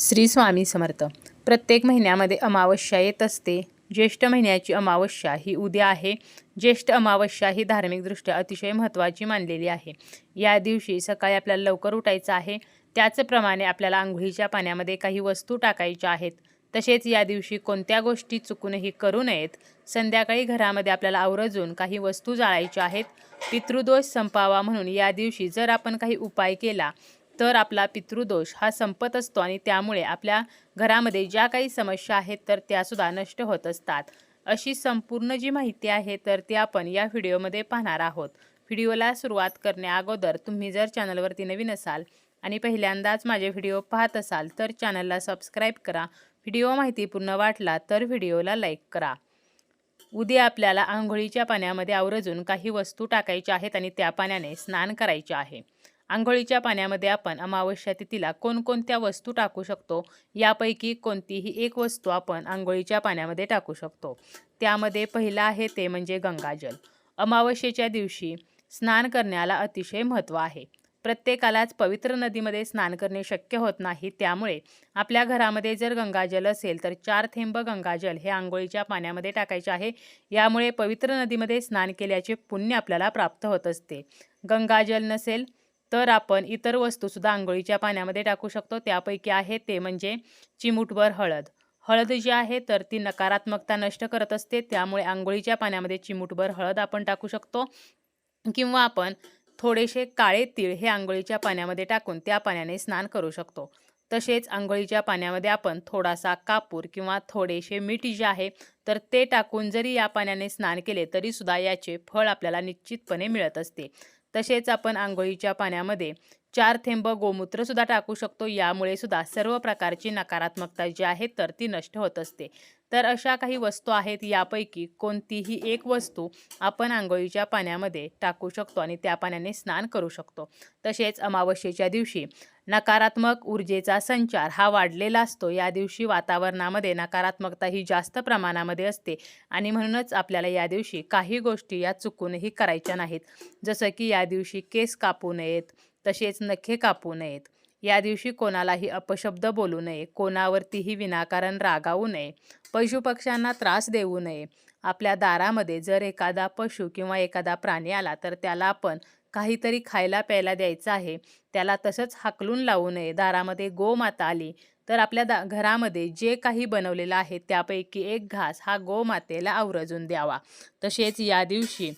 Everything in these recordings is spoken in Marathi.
श्री स्वामी समर्थ. प्रत्येक महिन्यामध्ये अमावस्या येत असते. ज्येष्ठ महिन्याची अमावस्या ही उद्या आहे. ज्येष्ठ अमावस्या ही धार्मिकदृष्ट्या अतिशय महत्त्वाची मानलेली आहे. या दिवशी सकाळी आपल्याला लवकर उठायचं आहे. त्याचप्रमाणे आपल्याला आंघोळीच्या पाण्यामध्ये काही वस्तू टाकायच्या आहेत. तसेच या दिवशी कोणत्या गोष्टी चुकूनही करू नयेत. संध्याकाळी घरामध्ये आपल्याला आवरजून काही वस्तू जाळायच्या आहेत. पितृदोष संपावा म्हणून या दिवशी जर आपण काही उपाय केला तर आपला पितृदोष हा संपत असतो आणि त्यामुळे आपल्या घरामध्ये ज्या काही समस्या आहेत तर त्यासुद्धा नष्ट होत असतात. अशी संपूर्ण जी माहिती आहे तर ती आपण या व्हिडिओमध्ये पाहणार आहोत. व्हिडिओला सुरुवात करण्याअगोदर तुम्ही जर चॅनलवरती नवीन असाल आणि पहिल्यांदाच माझे व्हिडिओ पाहत असाल तर चॅनलला सबस्क्राईब करा. व्हिडिओ माहितीपूर्ण वाटला तर व्हिडिओला लाईक करा. उद्या आपल्याला आंघोळीच्या पाण्यामध्ये आवर्जून काही वस्तू टाकायच्या आहेत आणि त्या पाण्याने स्नान करायचे आहे. आंघोळीच्या पाण्यामध्ये आपण अमावस्या तिथीला कोणकोणत्या वस्तू टाकू शकतो? यापैकी कोणतीही एक वस्तू आपण आंघोळीच्या पाण्यामध्ये टाकू शकतो. त्यामध्ये पहिलं आहे ते म्हणजे गंगाजल. अमावस्येच्या दिवशी स्नान करण्याला अतिशय महत्त्व आहे. प्रत्येकालाच पवित्र नदीमध्ये स्नान करणे शक्य होत नाही त्यामुळे आपल्या घरामध्ये जर गंगाजल असेल तर चार थेंब गंगाजल हे आंघोळीच्या पाण्यामध्ये टाकायचे आहे. यामुळे पवित्र नदीमध्ये स्नान केल्याचे पुण्य आपल्याला प्राप्त होत असते. गंगाजल नसेल तर आपण इतर वस्तूसुद्धा आंघोळीच्या पाण्यामध्ये टाकू शकतो. त्यापैकी आहे ते म्हणजे चिमूटभर हळद. हळद जी आहे तर ती नकारात्मकता नष्ट करत असते. त्यामुळे आंघोळीच्या पाण्यामध्ये चिमूटभर हळद आपण टाकू शकतो. किंवा आपण थोडेसे काळे तीळ हे आंघोळीच्या पाण्यामध्ये टाकून त्या पाण्याने स्नान करू शकतो. तसेच आंघोळीच्या पाण्यामध्ये आपण थोडासा कापूर किंवा थोडेसे मीठ जे आहे तर ते टाकून जरी या पाण्याने स्नान केले तरीसुद्धा याचे फळ आपल्याला निश्चितपणे मिळत असते. तसेच आपण आंघोळीच्या पाण्यामध्ये चार थेंब गोमूत्रसुद्धा टाकू शकतो. यामुळे सुद्धा सर्व प्रकारची नकारात्मकता जी आहे तर ती नष्ट होत असते. तर अशा काही वस्तू आहेत यापैकी कोणतीही एक वस्तू आपण आंघोळीच्या पाण्यामध्ये टाकू शकतो आणि त्या पाण्याने स्नान करू शकतो. तसेच अमावस्येच्या दिवशी नकारात्मक ऊर्जेचा संचार हा वाढलेला असतो. या दिवशी वातावरणामध्ये नकारात्मकता ही जास्त प्रमाणामध्ये असते आणि म्हणूनच आपल्याला या दिवशी काही गोष्टी या चुकूनही करायच्या नाहीत. जसं की या दिवशी केस कापू नयेत तसेच नखे कापू नयेत. या दिवशी कोणालाही अपशब्द बोलू नये कोणावरतीही विनाकारण रागावू नये पशुपक्ष्यांना त्रास देऊ नये. आपल्या दारामध्ये जर एखादा पशु किंवा एखादा प्राणी आला तर त्याला आपण काहीतरी खायला प्यायला द्यायचं आहे. त्याला तसंच हाकलून लावू नये. दारामध्ये गोमाता आली तर आपल्या दा घरामध्ये जे काही बनवलेलं आहे त्यापैकी एक घास हा गोमातेला आवरजून द्यावा. तसेच या दिवशी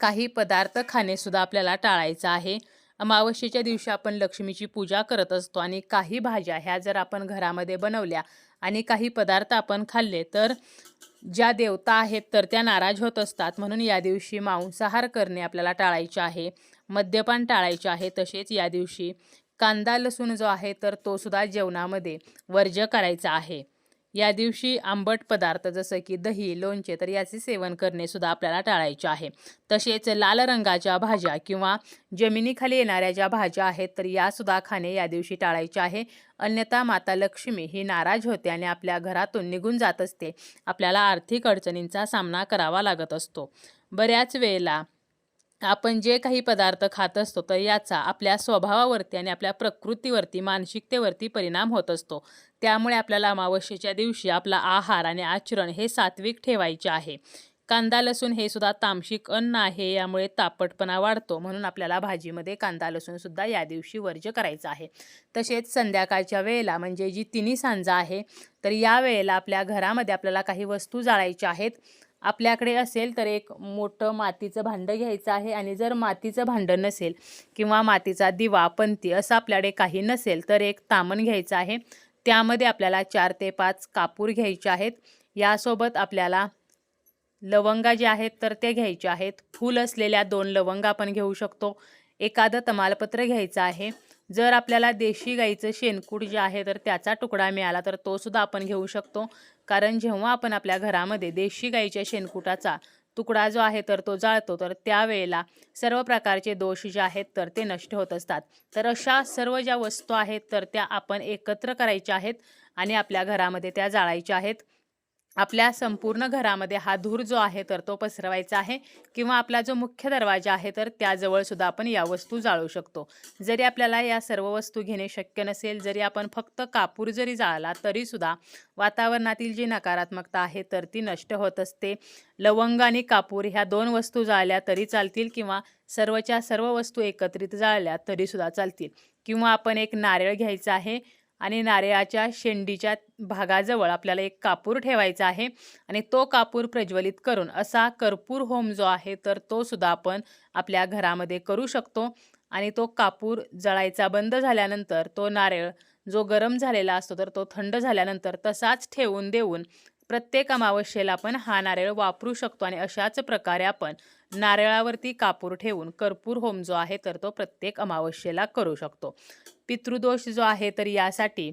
काही पदार्थ खाणेसुद्धा आपल्याला टाळायचं आहे. अमावस्येच्या दिवशी आपण लक्ष्मीची पूजा करत असतो आणि काही भाज्या ह्या जर आपण घरामध्ये बनवल्या आणि काही पदार्थ आपण खाल्ले तर ज्या देवता आहेत तर त्या नाराज होत असतात. म्हणून या दिवशी मांसाहार करणे आपल्याला टाळायचे आहे. मद्यपान टाळायचे आहे. तसेच या दिवशी कांदा लसूण जो आहे तर तो सुद्धा जेवणामध्ये वर्ज्य करायचा आहे. या दिवशी आंबट पदार्थ जसं की दही लोणचे तर याचे सेवन करणे सुद्धा आपल्याला टाळायचे आहे. तसेच लाल रंगाच्या भाज्या किंवा जमिनीखाली येणाऱ्या ज्या भाज्या आहेत तर यासुद्धा खाणे या दिवशी टाळायचे आहे. अन्यथा माता लक्ष्मी ही नाराज होते आणि आपल्या घरातून निघून जात असते. आपल्याला आर्थिक अडचणींचा सामना करावा लागत असतो. बऱ्याच वेळेला आपण जे काही पदार्थ खात असतो तर याचा आपल्या स्वभावावरती आणि आपल्या प्रकृतीवरती मानसिकतेवरती परिणाम होत असतो. त्यामुळे आपल्याला अमावस्येच्या दिवशी आपला आहार आणि आचरण हे सात्विक ठेवायचे आहे. कांदा लसूण हे सुद्धा तामसिक अन्न आहे यामुळे तापटपणा वाढतो. म्हणून आपल्याला भाजीमध्ये कांदा लसूण सुद्धा या दिवशी वर्ज्य करायचं आहे. तसेच संध्याकाळच्या वेळेला म्हणजे जी तिन्ही सांजा आहे तर या वेळेला आपल्या घरामध्ये आपल्याला काही वस्तू जाळायच्या आहेत. आपल्याकडे असेल तर एक मोठं मातीचं भांडं घ्यायचं आहे आणि जर मातीचं भांडं नसेल किंवा मातीचा दिवा पंती असं आपल्याकडे काही नसेल तर एक तामण घ्यायचं आहे. त्यामध्ये आपल्याला चार ते पाच कापूर घ्यायचे आहेत. यासोबत आपल्याला लवंगा जे आहेत तर ते घ्यायचे आहेत. फूल असलेल्या दोन लवंगा आपण घेऊ शकतो. एखादं तमालपत्र घ्यायचं आहे. जर आपल्याला देशी गाईचं शेणकूट जे आहे तर त्याचा तुकडा मिळाला तर तोसुद्धा आपण घेऊ शकतो. कारण जेव्हा आपण आपल्या घरामध्ये देशी गाईच्या शेणकुटाचा तुकडा जो आहे तर तो जाळतो. तर त्यावेळेला सर्व प्रकारचे दोष जे आहेत तर ते नष्ट होत असतात. तर अशा सर्व ज्या वस्तू आहेत तर त्या आपण एकत्र करायच्या आहेत आणि आपल्या घरामध्ये त्या जाळायच्या आहेत. आपल्या संपूर्ण घरामध्ये हा धूर जो आहे तर तो पसरवायचा आहे किंवा आपला जो मुख्य दरवाजा आहे तर त्याजवळ सुद्धा आपण या वस्तू जाळू शकतो. जरी आपल्याला या सर्व वस्तू घेणे शक्य नसेल जरी आपण फक्त कापूर जरी जाळला तरी सुद्धा वातावरणातील जी नकारात्मकता आहे तर ती नष्ट होत असते. लवंग आणि कापूर ह्या दोन वस्तू जाळल्या तरी चालतील किंवा सर्वच्या सर्व वस्तू एकत्रित जाळल्या तरीसुद्धा चालतील. किंवा आपण एक नारळ घ्यायचा आहे आणि नारळाच्या शेंडीच्या भागाजवळ आपल्याला एक कापूर ठेवायचा आहे आणि तो कापूर प्रज्वलित करून असा कर्पूर होम जो आहे तर तो सुद्धा आपण आपल्या घरामध्ये करू शकतो. आणि तो कापूर जळायचा बंद झाल्यानंतर तो नारळ जो गरम झालेला असतो तर तो थंड झाल्यानंतर तसाच ठेवून देऊन प्रत्येक अमावस्येला आपण हा नारळ वापरू शकतो आणि अशाच प्रकारे आपण नारळावरती कापूर ठेवून कर्पूर होम जो आहे तर तो प्रत्येक अमावस्येला करू शकतो. पितृदोष जो आहे तर यासाठी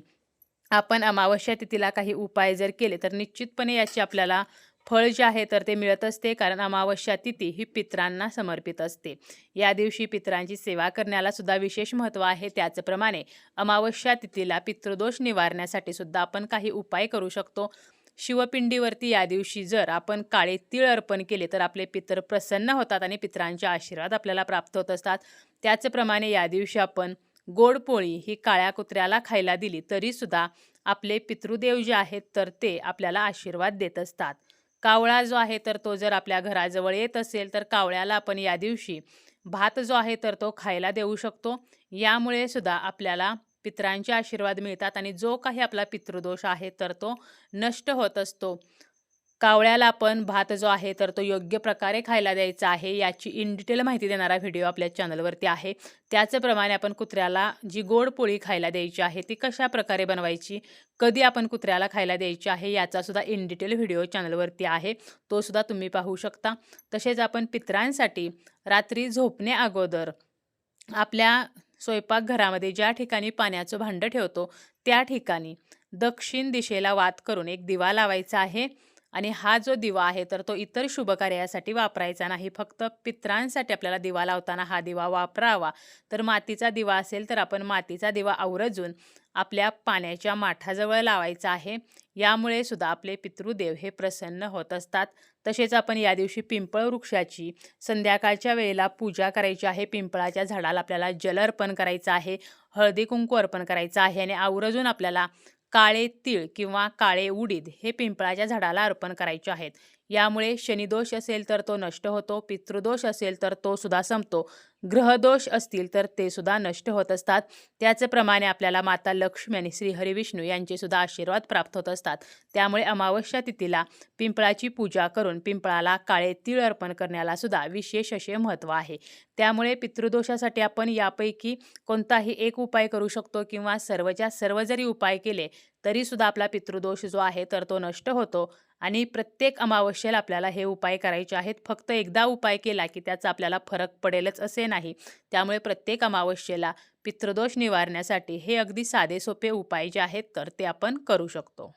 आपण अमावस्या तिथीला काही उपाय जर केले तर निश्चितपणे याची आपल्याला फळ जे आहे तर ते मिळत असते कारण अमावस्या तिथी ही पित्रांना समर्पित असते. या दिवशी पित्रांची सेवा करण्याला सुद्धा विशेष महत्त्व आहे. त्याचप्रमाणे अमावस्या तिथीला पितृदोष निवारण्यासाठी सुद्धा आपण काही उपाय करू शकतो. शिवपिंडीवरती या दिवशी जर आपण काळे तीळ अर्पण केले तर आपले पितर प्रसन्न होतात आणि पितरांचे आशीर्वाद आपल्याला प्राप्त होत असतात. त्याचप्रमाणे या दिवशी आपण गोड पोळी ही काळ्या कुत्र्याला खायला दिली तरीसुद्धा आपले पितृदेव जे आहेत तर ते आपल्याला आशीर्वाद देत असतात. कावळा जो आहे तर तो जर आपल्या घराजवळ येत असेल तर कावळ्याला आपण या दिवशी भात जो आहे तर तो खायला देऊ शकतो. यामुळे सुद्धा आपल्याला पित्रांचे आशीर्वाद मिळतात आणि जो काही आपला पितृदोष आहे तर तो नष्ट होत असतो. कावळ्याला आपण भात जो आहे तर तो योग्य प्रकारे खायला द्यायचा आहे याची इन डिटेल माहिती देणारा व्हिडिओ आपल्या चॅनलवरती आहे. त्याचप्रमाणे आपण कुत्र्याला जी गोड पोळी खायला द्यायची आहे ती कशा प्रकारे बनवायची कधी आपण कुत्र्याला खायला द्यायची आहे याचासुद्धा इन डिटेल व्हिडिओ चॅनलवरती आहे. तोसुद्धा तुम्ही पाहू शकता. तसेच आपण पित्रांसाठी रात्री झोपणे अगोदर आपल्या स्वयंपाकघरामध्ये ज्या ठिकाणी पाण्याचं भांडं ठेवतो त्या ठिकाणी दक्षिण दिशेला वात करून एक दिवा लावायचा आहे. आणि हा जो दिवा आहे तर तो इतर शुभ कार्यासाठी वापरायचा नाही. फक्त पित्रांसाठी आपल्याला दिवा लावताना हा दिवा वापरावा. तर मातीचा दिवा असेल तर आपण मातीचा दिवा आवरजून आपल्या पाण्याच्या माठाजवळ लावायचा आहे. यामुळे सुद्धा आपले पितृदेव हे प्रसन्न होत असतात. तसेच आपण या दिवशी पिंपळ वृक्षाची संध्याकाळच्या वेळेला पूजा करायची आहे. पिंपळाच्या झाडाला आपल्याला जल अर्पण करायचं आहे. हळदी कुंकू अर्पण करायचं आहे आणि आवरजून आपल्याला काळे तीळ किंवा काळे उडीद हे पिंपळाच्या झाडाला अर्पण करायचे आहेत. यामुळे शनिदोष असेल तर तो नष्ट होतो पितृदोष असेल तर तो सुद्धा संपतो. ग्रहदोष असतील तर ते सुद्धा नष्ट होत असतात. त्याचप्रमाणे आपल्याला माता लक्ष्मी आणि श्री हरिविष्णू यांचे सुद्धा आशीर्वाद प्राप्त होत असतात. त्यामुळे अमावस्या तिथीला पिंपळाची पूजा करून पिंपळाला काळे तीळ अर्पण करण्याला सुद्धा विशेष असे महत्त्व आहे. त्यामुळे पितृदोषासाठी आपण यापैकी कोणताही एक उपाय करू शकतो किंवा सर्वच्या सर्व जरी उपाय केले तरीसुद्धा आपला पितृदोष जो आहे तर तो नष्ट होतो. आणि प्रत्येक अमावस्येला आपल्याला हे उपाय करायचे आहेत. फक्त एकदा उपाय केला की त्याचा आपल्याला फरक पडेलच असे नाही. त्यामुळे प्रत्येक अमावस्येला पितृदोष निवारण्यासाठी हे अगदी साधे सोपे उपाय जे आहेत तर ते आपण करू शकतो.